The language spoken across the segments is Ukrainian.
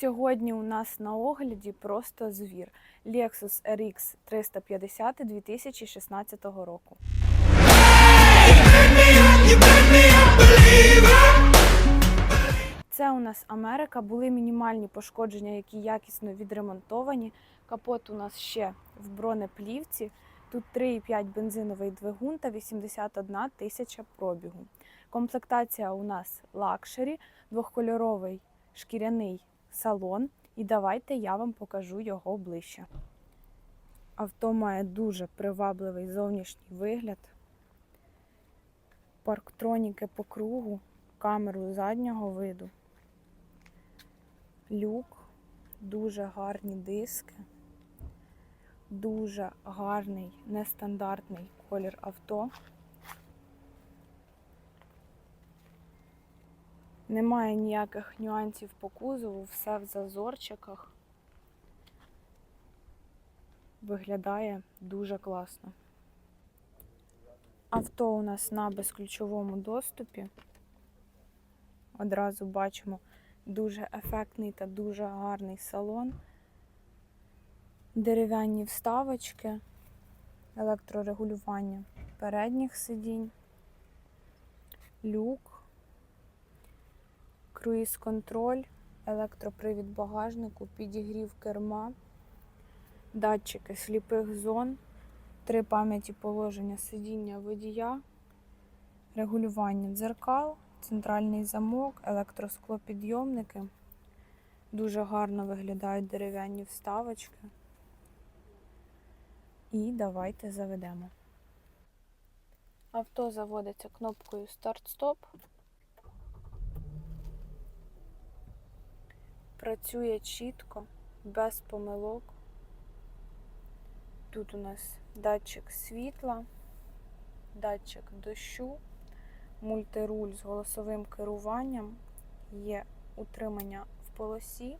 Сьогодні у нас на огляді просто звір Lexus RX 350 2016 року. Це у нас Америка. Були мінімальні пошкодження, які якісно відремонтовані. Капот у нас ще в бронеплівці. Тут 3,5 бензиновий двигун та 81 тисяча пробігу. Комплектація у нас лакшері, двохкольоровий шкіряний салон. І давайте я вам покажу його ближче. Авто має дуже привабливий зовнішній вигляд. Парктроніки по кругу, камеру заднього виду, люк, дуже гарні диски, дуже гарний нестандартний колір авто. Немає ніяких нюансів по кузову, все в зазорчиках. Виглядає дуже класно. Авто у нас на безключовому доступі. Одразу бачимо дуже ефектний та дуже гарний салон. Дерев'яні вставочки, електрорегулювання передніх сидінь, люк круїз-контроль, електропривід багажнику, підігрів керма, датчики сліпих зон, три пам'яті положення сидіння водія, регулювання дзеркал, центральний замок, електросклопідйомники. Дуже гарно виглядають дерев'яні вставочки. І давайте заведемо. Авто заводиться кнопкою старт-стоп. Працює чітко, без помилок. Тут у нас датчик світла, датчик дощу, мультируль з голосовим керуванням, є утримання в полосі,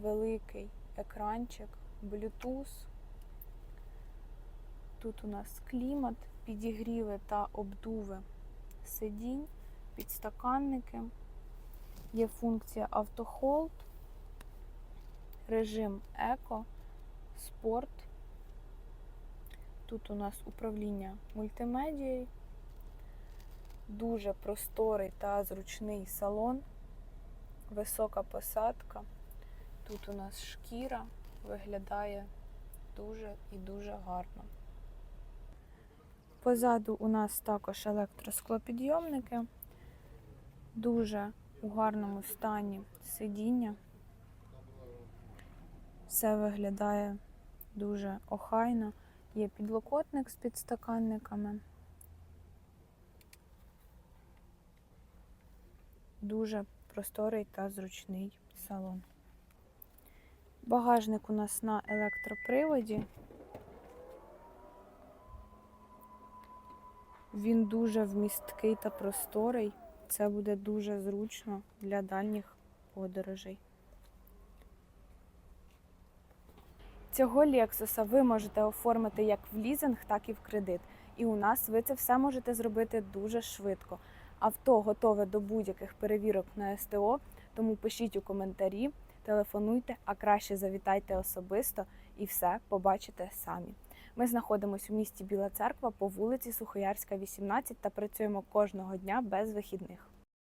великий екранчик, Bluetooth. Тут у нас клімат, підігріви та обдуви сидінь, підстаканники. Є функція автохолд, режим еко, спорт. Тут у нас управління мультимедією, дуже просторий та зручний салон, висока посадка. Тут у нас шкіра виглядає дуже і дуже гарно. Позаду у нас також електросклопідйомники. Дуже у гарному стані сидіння. Все виглядає дуже охайно. Є підлокотник з підстаканниками. Дуже просторий та зручний салон. Багажник у нас на електроприводі. Він дуже вмісткий та просторий. Це буде дуже зручно для дальніх подорожей. Цього Лексуса ви можете оформити як в лізинг, так і в кредит. І у нас ви це все можете зробити дуже швидко. Авто готове до будь-яких перевірок на СТО, тому пишіть у коментарі, телефонуйте, а краще завітайте особисто і все побачите самі. Ми знаходимося у місті Біла Церква по вулиці Сухоярська, 18 та працюємо кожного дня без вихідних.